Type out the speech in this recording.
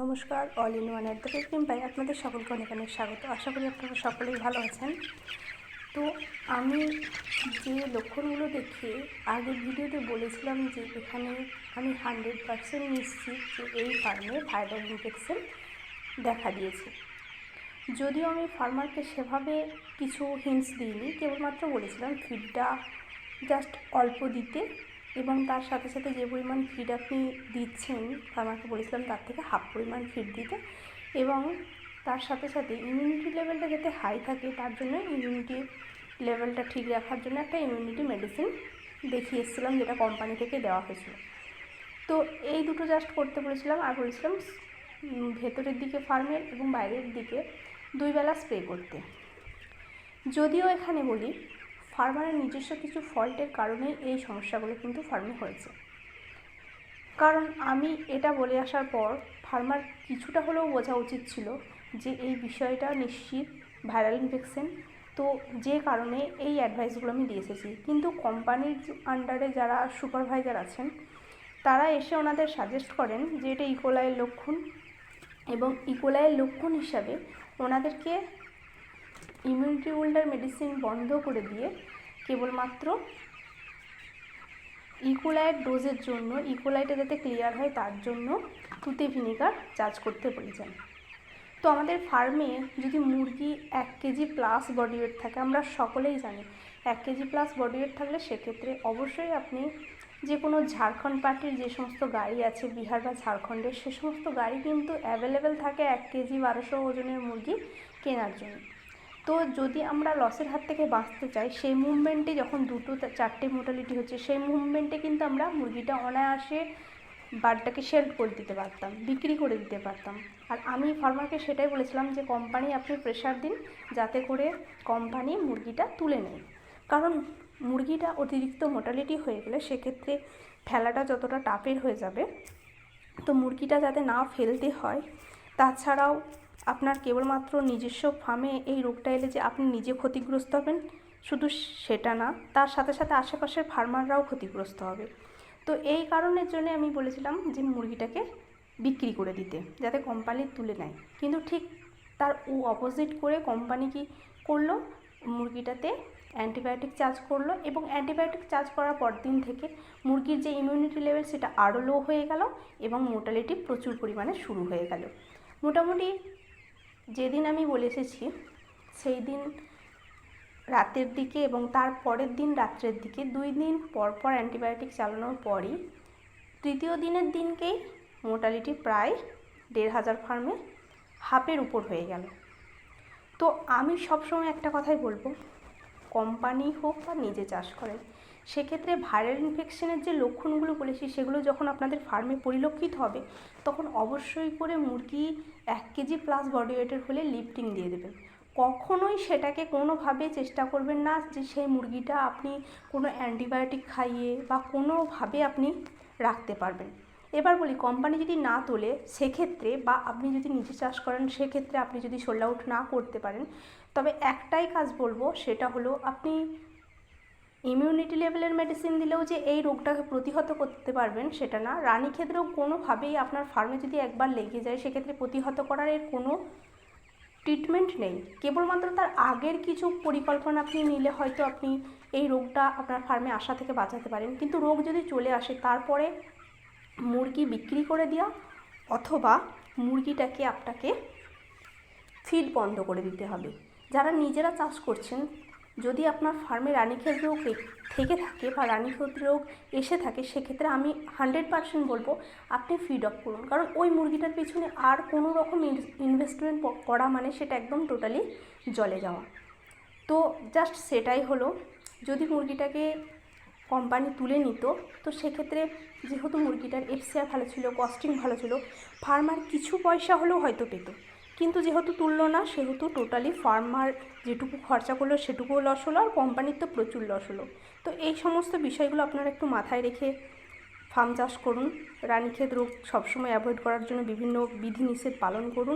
নমস্কার all in one at the আপনাদের সকলকে অনেক অনেক স্বাগত। আশা করি আপনারা সকলেই ভালো আছেন। তো আমি যে লক্ষণগুলো দেখে আগের ভিডিওতে বলেছিলাম যে এখানে আমি হান্ড্রেড পার্সেন্ট নিশ্চিত যে এই ফার্মে ভাইরাল ইনফেকশন দেখা দিয়েছে। যদিও আমি ফার্মারকে সেভাবে কিছু হিন্টস দিইনি, কেবলমাত্র বলেছিলাম ফিডটা জাস্ট অল্প দিতে এবং তার সাথে সাথে যে পরিমাণ ফিড আপনি দিচ্ছেন ফার্মারকে বলেছিলাম তার থেকে হাফ পরিমাণ ফিড দিতে, এবং তার সাথে সাথে ইমিউনিটি লেভেলটা যাতে হাই থাকে, তার জন্য ইমিউনিটি লেভেলটা ঠিক রাখার জন্য একটা ইমিউনিটি মেডিসিন দেখিয়ে এসেছিলাম, যেটা কোম্পানি থেকে দেওয়া হয়েছিল। তো এই দুটো জাস্ট করতে বলেছিলাম, আর বলেছিলাম ভেতরের দিকে ফার্মের এবং বাইরের দিকে দুই বেলা স্প্রে করতে। যদিও এখানে বলি ফার্মারের নিজস্ব কিছু ফল্টের কারণেই এই সমস্যাগুলো কিন্তু ফার্মে হয়েছে। কারণ আমি এটা বলে আসার পর ফার্মার কিছুটা হলেও বোঝা উচিত ছিল যে এই বিষয়টা নিশ্চিত ভাইরাল ইনফেকশন। তো যে কারণে এই অ্যাডভাইসগুলো আমি দিয়ে এসেছি। কিন্তু কোম্পানির আন্ডারে যারা সুপারভাইজার আছেন, তারা এসে ওনাদের সাজেস্ট করেন যে এটা ইকোলাইয়ের লক্ষণ এবং ইকোলাইয়ের লক্ষণ হিসাবে ওনাদেরকে ইমিউনিটি হোল্ডার মেডিসিন বন্ধ করে দিয়ে কেবলমাত্র ইকোলাইট ডোজের জন্য, ইকোলাইটে যাতে ক্লিয়ার হয় তার জন্য তুতে ভিনেগার চার্জ করতে বলেছেন। তো আমাদের ফার্মে যদি মুরগি এক কেজি প্লাস বডি ওয়েট থাকে, আমরা সকলেই জানি এক কেজি প্লাস বডি ওয়েট থাকলে সেক্ষেত্রে অবশ্যই আপনি যে কোনো ঝাড়খণ্ড পার্টির যে সমস্ত গাড়ি আছে, বিহার বা ঝাড়খণ্ডের, সে সমস্ত গাড়ি কিন্তু অ্যাভেলেবেল থাকে এক কেজি বারোশো ওজনের মুরগি কেনার জন্য। তো যদি আমরা লসের হাত থেকে বাঁচতে চাই, সেই মুভমেন্টে যখন দুটো চারটে মোটালিটি হচ্ছে, সেই মুভমেন্টে কিন্তু আমরা মুরগিটা অনায়াসে বারটাকে সেল করে দিতে পারতাম, বিক্রি করে দিতে পারতাম। আর আমি ফার্মারকে সেটাই বলেছিলাম যে কোম্পানি আপনি প্রেশার দিন যাতে করে কোম্পানি মুরগিটা তুলে নেয়। কারণ মুরগিটা অতিরিক্ত মোটালিটি হয়ে গেলে সেক্ষেত্রে ফেলাটা যতটা টাফের হয়ে যাবে, তো মুরগিটা যাতে না ফেলতে হয়, তাছাড়াও আপনার কেবলমাত্র নিজস্ব ফার্মে এই রোগটা এলে যে আপনি নিজে ক্ষতিগ্রস্ত হবেন, শুধু সেটা না, তার সাথে সাথে আশেপাশের ফার্মাররাও ক্ষতিগ্রস্ত হবে। তো এই কারণের জন্য আমি বলেছিলাম যে মুরগিটাকে বিক্রি করে দিতে, যাতে কোম্পানি তুলে নেয়। কিন্তু ঠিক তার ও অপোজিট করে কোম্পানি কি করল? মুরগিটাতে অ্যান্টিবায়োটিক চার্জ করল এবং অ্যান্টিবায়োটিক চার্জ করার পর দিন থেকে মুরগির যে ইমিউনিটি লেভেল সেটা আরও লো হয়ে গেল এবং মোটালিটি প্রচুর পরিমাণে শুরু হয়ে গেল। মোটামুটি যেদিন আমি বলে এসেছি সেই দিন রাতের দিকে এবং তার পরের দিন রাত্রের দিকে, দুই দিন পর পর অ্যান্টিবায়োটিক চালানোর পরই তৃতীয় দিনের দিনকেই মোটালিটি প্রায় দেড় হাজার ফার্মে হাফের উপর হয়ে গেল। তো আমি সবসময় একটা কথাই বলব কোম্পানি হোক বা নিজে চাষ করেন, সেক্ষেত্রে ভাইরাল ইনফেকশনের যে লক্ষণগুলো বলেছি, সেগুলো যখন আপনাদের ফার্মে পরিলক্ষিত হবে, তখন অবশ্যই করে মুরগি এক কেজি প্লাস বডি ওয়েটের হলে লিফটিং দিয়ে দেবেন। কখনোই সেটাকে কোনোভাবে চেষ্টা করবেন না যে সেই মুরগিটা আপনি কোনো অ্যান্টিবায়োটিক খাইয়ে বা কোনোভাবে আপনি রাখতে পারবেন। এবার বলি কোম্পানি যদি না তোলে, সেক্ষেত্রে বা আপনি যদি নিজে চাষ করেন, সেক্ষেত্রে আপনি যদি সোল্ড আউট না করতে পারেন, তবে একটাই কাজ বলব, সেটা হলো আপনি ইমিউনিটি লেভেলের মেডিসিন দিলেও যে এই রোগটাকে প্রতিহত করতে পারবেন, সেটা না। রানীক্ষেত রোগ কোনোভাবেই আপনার ফার্মে যদি একবার লেগে যায়, সেক্ষেত্রে প্রতিহত করার এর কোনো ট্রিটমেন্ট নেই। কেবলমাত্র তার আগের কিছু পরিকল্পনা আপনি নিলে হয়তো আপনি এই রোগটা আপনার ফার্মে আসা থেকে বাঁচাতে পারেন। কিন্তু রোগ যদি চলে আসে, তারপরে মুরগি বিক্রি করে দেওয়া অথবা মুরগিটাকে আপনাকে ফিড বন্ধ করে দিতে হবে। যারা নিজেরা চাষ করছেন, যদি আপনার ফার্মে রানীক্ষেত রোগ থেকে থাকে বা রানীক্ষেত রোগ এসে থাকে, সেক্ষেত্রে আমি হান্ড্রেড পার্সেন্ট বলব আপনি ফিড অফ করুন। কারণ ওই মুরগিটার পিছনে আর কোনো রকম ইনভেস্টমেন্ট করা মানে সেটা একদম টোটালি জলে যাওয়া। তো জাস্ট সেটাই হলো। যদি মুরগিটাকে কোম্পানি তুলে নিত, তো সেক্ষেত্রে যেহেতু মুরগিটার এফসিআর ভালো ছিল কস্টিং ভালো ছিল ফার্মার কিছু পয়সা হলেও হয়তো পেত। কিন্তু যেহেতু তুললো না, সেহেতু টোটালি ফার্মার যেটুকু খরচা করল, সেটুকুও লস হলো আর কোম্পানির তো প্রচুর লস হলো। তো এই সমস্ত বিষয়গুলো আপনারা একটু মাথায় রেখে ফার্ম চাষ করুন। রানীক্ষেত রোগ সবসময় অ্যাভয়েড করার জন্য বিভিন্ন বিধিনিষেধ পালন করুন।